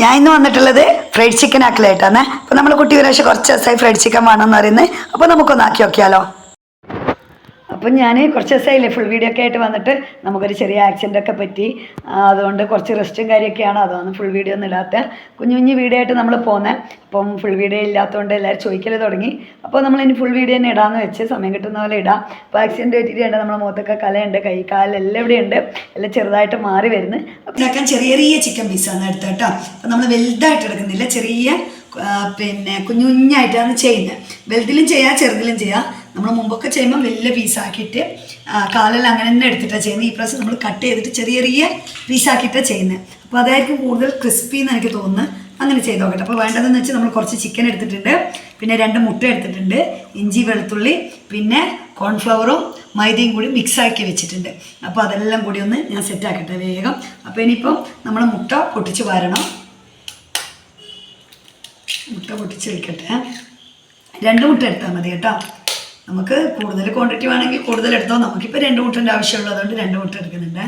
ഞാൻ ഇന്ന് വന്നിട്ടുള്ളത് ഫ്രൈഡ് ചിക്കൻ ആക്കലായിട്ടാണ്. അപ്പോൾ നമ്മൾ കുട്ടി ഒരു പ്രാവശ്യം കുറച്ച് ദിവസമായി ഫ്രൈഡ് ചിക്കൻ വേണമെന്ന് പറയുന്നത് അപ്പോൾ നമുക്കൊന്ന് ആക്കി നോക്കിയാലോ. അപ്പം ഞാൻ കുറച്ച് ദിവസമായില്ലേ ഫുൾ വീഡിയോ ഒക്കെ ആയിട്ട് വന്നിട്ട് നമുക്കൊരു ചെറിയ ആക്സിഡന്റ് ഒക്കെ പറ്റി. അതുകൊണ്ട് കുറച്ച് റെസ്റ്റും കാര്യമൊക്കെയാണ്. അതാണ് ഫുൾ വീഡിയോ ഒന്നും ഇല്ലാത്ത കുഞ്ഞു കുഞ്ഞു വീഡിയോ ആയിട്ട് നമ്മൾ പോകുന്നത് അപ്പം ഫുൾ വീഡിയോ ഇല്ലാത്തതുകൊണ്ട് എല്ലാവരും ചോദിക്കൽ തുടങ്ങി. അപ്പോൾ നമ്മൾ ഇനി ഫുൾ വീഡിയോ തന്നെ ഇടാമെന്ന് വെച്ച് സമയം കിട്ടുന്ന പോലെ ഇടാം. അപ്പോൾ ആക്സിഡന്റ് പറ്റിയിട്ടുണ്ട് നമ്മുടെ മുഖത്തൊക്കെ കലയുണ്ട് കൈ കാലെല്ലാം ഇവിടെ ഉണ്ട്. എല്ലാം ചെറുതായിട്ട് മാറി വരുന്നു. ഇതാക്കാൻ ചെറിയ ചെറിയ ചിക്കൻ പീസാണ് എടുത്തത് കേട്ടോ. അപ്പം നമ്മൾ വലുതായിട്ട് എടുക്കുന്നില്ല ചെറിയ പിന്നെ കുഞ്ഞു കുഞ്ഞായിട്ടാണ് ചെയ്യുന്നത്. വലുതിലും ചെയ്യാം ചെറുതിലും ചെയ്യാം. നമ്മൾ മുമ്പൊക്കെ ചെയ്യുമ്പോൾ വലിയ പീസാക്കിയിട്ട് കാലെല്ലാം അങ്ങനെ തന്നെ എടുത്തിട്ടാണ് ചെയ്യുന്നത് ഈ പ്രാവശ്യം നമ്മൾ കട്ട് ചെയ്തിട്ട് ചെറിയ ചെറിയ പീസാക്കിയിട്ടാണ് ചെയ്യുന്നത് അപ്പോൾ അതായിരിക്കും കൂടുതൽ ക്രിസ്പി എന്ന് എനിക്ക് തോന്നുന്നത് അങ്ങനെ ചെയ്ത് നോക്കട്ടെ. അപ്പോൾ വേണ്ടതെന്ന് വെച്ചാൽ നമ്മൾ കുറച്ച് ചിക്കൻ എടുത്തിട്ടുണ്ട്. പിന്നെ രണ്ട് മുട്ട എടുത്തിട്ടുണ്ട്. ഇഞ്ചി വെളുത്തുള്ളി പിന്നെ കോൺഫ്ലവറും മൈദയും കൂടി മിക്സാക്കി വെച്ചിട്ടുണ്ട്. അപ്പോൾ അതെല്ലാം കൂടി ഒന്ന് ഞാൻ സെറ്റാക്കട്ടെ വേഗം. അപ്പോൾ ഇനിയിപ്പം നമ്മൾ മുട്ട പൊട്ടിച്ച് വരണം. മുട്ട പൊട്ടിച്ച് വെക്കട്ടെ. രണ്ട് മുട്ട എടുത്താൽ മതി കേട്ടോ. നമുക്ക് കൂടുതൽ ക്വാണ്ടിറ്റി വേണമെങ്കിൽ കൂടുതൽ എടുത്തോ. നമുക്കിപ്പോൾ രണ്ട് മുട്ടന്റെ ആവശ്യമുള്ളൂ അതുകൊണ്ട് രണ്ട് മുട്ട എടുക്കുന്നുണ്ട്.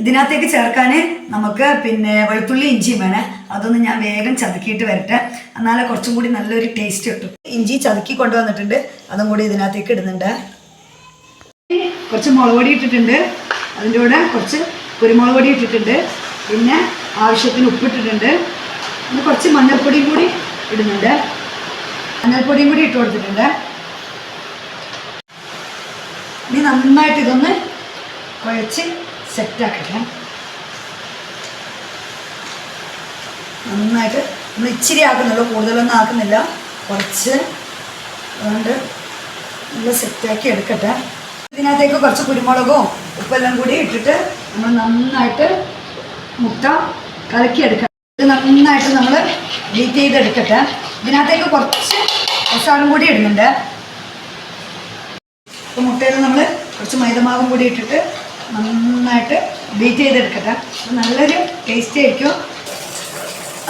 ഇതിനകത്തേക്ക് ചേർക്കാൻ നമുക്ക് പിന്നെ വെളുത്തുള്ളി ഇഞ്ചിയും വേണേ. അതൊന്ന് ഞാൻ വേഗം ചതുക്കിയിട്ട് വരട്ടെ. എന്നാലേ കുറച്ചും കൂടി നല്ലൊരു ടേസ്റ്റ് കിട്ടും. ഇഞ്ചി ചതുക്കി കൊണ്ടുവന്നിട്ടുണ്ട്. അതും കൂടി ഇതിനകത്തേക്ക് ഇടുന്നുണ്ട്. കുറച്ച് മുളക് പൊടി ഇട്ടിട്ടുണ്ട്. അതിന്റെ കൂടെ കുറച്ച് കുരുമുളക് പൊടി ഇട്ടിട്ടുണ്ട്. പിന്നെ ആവശ്യത്തിന് ഉപ്പിട്ടിട്ടുണ്ട്. പിന്നെ കുറച്ച് മഞ്ഞൾപ്പൊടിയും കൂടി ഇടുന്നുണ്ട്. മഞ്ഞൾപ്പൊടിയും കൂടി ഇട്ട് കൊടുത്തിട്ടുണ്ട്. ഇനി നന്നായിട്ട് ഇതൊന്ന് കുഴച്ച് സെറ്റാക്കട്ടെ നന്നായിട്ട് നമ്മൾ ഇച്ചിരി ആക്കുന്നുള്ളൂ കൂടുതലൊന്നും ആക്കുന്നില്ല. കുറച്ച് അതുകൊണ്ട് നല്ല സെറ്റാക്കി എടുക്കട്ടെ. ഇതിനകത്തേക്ക് കുറച്ച് കുരുമുളകും ഉപ്പെല്ലാം കൂടി ഇട്ടിട്ട് നമ്മൾ നന്നായിട്ട് മുട്ട കലക്കിയെടുക്കാം. ഇത് നന്നായിട്ട് നമ്മൾ ബീറ്റ് ചെയ്തെടുക്കട്ടെ. ഇതിനകത്തേക്ക് കുറച്ച് മസാലും കൂടി ഇടുന്നുണ്ട്. അപ്പോൾ മുട്ടയിൽ നമ്മൾ കുറച്ച് മൈദമാവും കൂടി ഇട്ടിട്ട് നന്നായിട്ട് ബീറ്റ് ചെയ്തെടുക്കട്ടെ. നല്ലൊരു ടേസ്റ്റ് ആയിരിക്കും.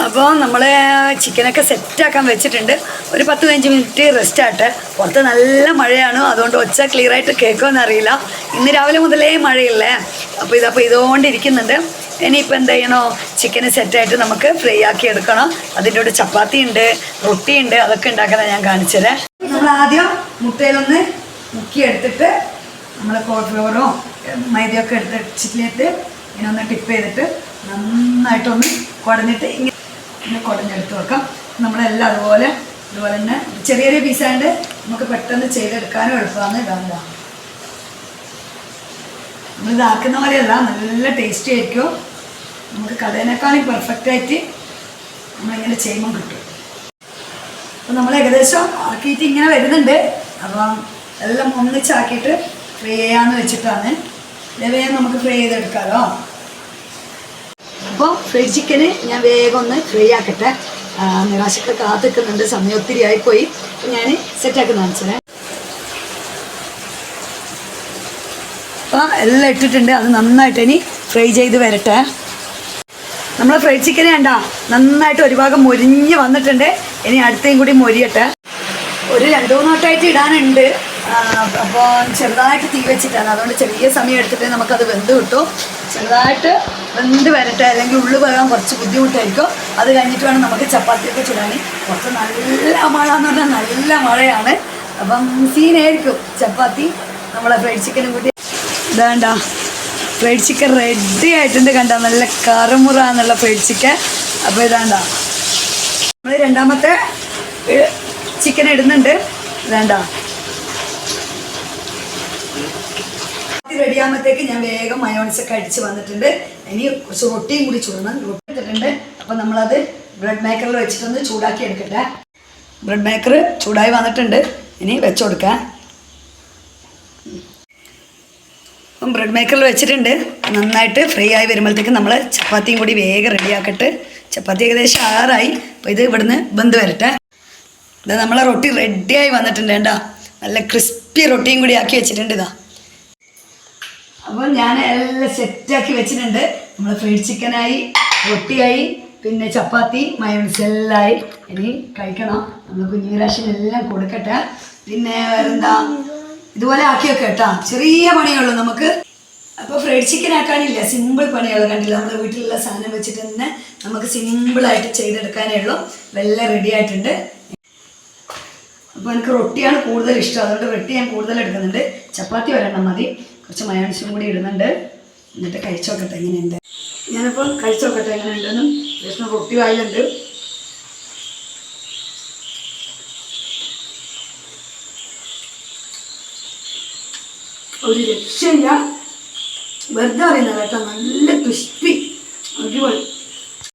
അപ്പോൾ നമ്മൾ ചിക്കനൊക്കെ സെറ്റാക്കാൻ വെച്ചിട്ടുണ്ട്. ഒരു പത്ത് പതിനഞ്ച് മിനിറ്റ് റെസ്റ്റ് ആട്ടെ പുറത്ത് നല്ല മഴയാണ്. അതുകൊണ്ട് ഒച്ച ക്ലിയർ ആയിട്ട് അറിയില്ല ഇന്ന് രാവിലെ മുതലേ മഴയില്ലേ? അപ്പോൾ ഇതപ്പോൾ ഇതുകൊണ്ടിരിക്കുന്നുണ്ട്. ഇനിയിപ്പോൾ എന്ത് ചെയ്യണോ? ചിക്കന് സെറ്റായിട്ട് നമുക്ക് ഫ്രൈ ആക്കി എടുക്കണം. അതിന്റെ കൂടെ ചപ്പാത്തി ഉണ്ട് റൊട്ടി ഉണ്ട് അതൊക്കെ ഉണ്ടാക്കുന്നത് ഞാൻ കാണിച്ചുതരാം നമ്മൾ ആദ്യം മുട്ടയിലൊന്ന് മുക്കിയെടുത്തിട്ട് നമ്മൾ കോൺഫ്ലവറോ മൈദയൊക്കെ എടുത്ത് ചിക്കനിട്ട് ഇങ്ങനെ ഒന്ന് ടിപ്പ് ചെയ്തിട്ട് നന്നായിട്ടൊന്ന് കുടഞ്ഞിട്ട് ഇങ്ങനെ കുടഞ്ഞെടുത്ത് വെക്കാം. നമ്മളെല്ലാം അതുപോലെ അതുപോലെ തന്നെ ചെറിയ ചെറിയ പീസായിട്ട് നമുക്ക് പെട്ടെന്ന് ചെയ്തെടുക്കാനും എളുപ്പമാണ് ഇതാണ്ട നമ്മളിതാക്കുന്ന പോലെയല്ല നല്ല ടേസ്റ്റി ആയിരിക്കും. നമുക്ക് കടേനേക്കാളും പെർഫെക്റ്റ് ആയിട്ട് നമ്മളിങ്ങനെ ചെയ്യുമ്പോൾ കിട്ടും. അപ്പം നമ്മൾ ഏകദേശം ആക്കിയിട്ട് ഇങ്ങനെ വരുന്നുണ്ട്. അപ്പം എല്ലാം ഒന്നിച്ചാക്കിയിട്ട് ഫ്രൈ ചെയ്യാന്ന് വെച്ചിട്ടാണ്. വേഗം നമുക്ക് ഫ്രൈ ചെയ്തെടുക്കാമല്ലോ അപ്പോൾ ഫ്രൈ ചിക്കന് ഞാൻ വേഗം ഒന്ന് ഫ്രൈ ആക്കട്ടെ. നിരാശക്ക് കാത്തിക്കുന്നുണ്ട്. സമയം ഒത്തിരി ആയിപ്പോയി. അപ്പം ഞാൻ സെറ്റാക്കി കാണിച്ചത് അപ്പം എല്ലാം ഇട്ടിട്ടുണ്ട്. അത് നന്നായിട്ട് ഇനി ഫ്രൈ ചെയ്ത് വരട്ടെ. നമ്മൾ ഫ്രൈഡ് ചിക്കൻ വേണ്ട നന്നായിട്ട് ഒരു ഭാഗം മൊരിഞ്ഞ് വന്നിട്ടുണ്ട്. ഇനി അടുത്തേയും കൂടി മൊരിയട്ടെ. ഒരു രണ്ട് മൂന്ന് വട്ടമായിട്ട് ഇടാനുണ്ട്. അപ്പോൾ ചെറുതായിട്ട് തീ വെച്ചിട്ടാണ്. അതുകൊണ്ട് ചെറിയ സമയം എടുത്തിട്ട് നമുക്കത് വെന്ത് കിട്ടും. ചെറുതായിട്ട് വെന്ത് വരട്ടെ. അല്ലെങ്കിൽ ഉള്ളു പോകാൻ കുറച്ച് ബുദ്ധിമുട്ടായിരിക്കും. അത് കഴിഞ്ഞിട്ട് വേണം നമുക്ക് ചപ്പാത്തിയൊക്കെ ചുടാൻ. കുറച്ച് നല്ല മഴ എന്ന് പറഞ്ഞാൽ നല്ല മഴയാണ്. അപ്പം സീനായിരിക്കും ചപ്പാത്തി. നമ്മളെ ഫ്രൈഡ് ചിക്കനും കൂട്ടി ഇതാണ്ട. ഫ്രൈഡ് ചിക്കൻ റെഡി ആയിട്ടുണ്ട് കണ്ട? നല്ല കറുമുറ എന്നുള്ള ഫ്രൈഡ് ചിക്കൻ അപ്പോൾ ഇതാണ്ട? നമ്മൾ രണ്ടാമത്തെ ചിക്കൻ ഇടുന്നുണ്ട്. ഇതാണ്ട? റെഡിയാകുമ്പോഴത്തേക്ക് ഞാൻ വേഗം മയോണിസ് ഒക്കെ അടിച്ച് വന്നിട്ടുണ്ട്. ഇനി കുറച്ച് റൊട്ടിയും കൂടി ചൂടണം. റൊട്ടി ഇട്ടിട്ടുണ്ട് അപ്പം നമ്മളത് ബ്രെഡ് മേക്കറിൽ വെച്ചിട്ടൊന്ന് ചൂടാക്കി എടുക്കട്ടെ. ബ്രെഡ് മേക്കർ ചൂടായി വന്നിട്ടുണ്ട്. ഇനി വെച്ചു കൊടുക്കാം. അപ്പം ബ്രെഡ് മേക്കറിൽ വെച്ചിട്ടുണ്ട്. നന്നായിട്ട് ഫ്രൈ ആയി വരുമ്പോഴത്തേക്ക് നമ്മൾ ചപ്പാത്തിയും കൂടി വേഗം റെഡിയാക്കട്ട് ചപ്പാത്തി ഏകദേശം ആറായി. അപ്പോൾ ഇത് ഇവിടുന്ന് ബന്ധ് വരട്ടെ. ഇത് നമ്മളെ റൊട്ടി റെഡിയായി വന്നിട്ടുണ്ട് കേട്ടോ നല്ല ക്രിസ്പി റൊട്ടിയും കൂടി ആക്കി വെച്ചിട്ടുണ്ട് ഇതാ. അപ്പോൾ ഞാൻ എല്ലാം സെറ്റാക്കി വെച്ചിട്ടുണ്ട്. നമ്മൾ ഫ്രൈഡ് ചിക്കനായി റൊട്ടിയായി പിന്നെ ചപ്പാത്തി മയോണിസ് എല്ലാമായി ഇനി കഴിക്കണം. നമ്മൾ കുഞ്ഞുരാശിനെല്ലാം കൊടുക്കട്ടെ. പിന്നെ വേറെന്താ? ഇതുപോലെ ആക്കി വെക്കാം കേട്ടോ. ചെറിയ പണിയുള്ളൂ നമുക്ക്. അപ്പോൾ ഫ്രൈഡ് ചിക്കൻ ആക്കാനില്ല. സിമ്പിൾ പണികൾ കണ്ടില്ല? നമ്മുടെ വീട്ടിലുള്ള സാധനം വെച്ചിട്ട് തന്നെ നമുക്ക് സിമ്പിളായിട്ട് ചെയ്തെടുക്കാനേ ഉള്ളൂ. വെല്ല റെഡി ആയിട്ടുണ്ട്. അപ്പോൾ എനിക്ക് റൊട്ടിയാണ് കൂടുതൽ ഇഷ്ടം. അതുകൊണ്ട് റൊട്ടി ഞാൻ കൂടുതൽ എടുക്കുന്നുണ്ട്. ചപ്പാത്തി ഒരെണ്ണം മതി. കുറച്ച് മയോണീസും കൂടി ഇടുന്നുണ്ട്. എന്നിട്ട് കഴിച്ചോക്കട്ടെ. എങ്ങനെയുണ്ട്? ഞാനിപ്പോൾ കഴിച്ചോക്കട്ടെ. എങ്ങനെയുണ്ടെന്നും. വിഷ്ണു റൊട്ടി വായിലുണ്ട്. ഒരു രക്ഷയില്ല. വെറുതെ അറിയുന്ന കേട്ടോ. നല്ല ക്രിസ്പി. അടിപൊളി.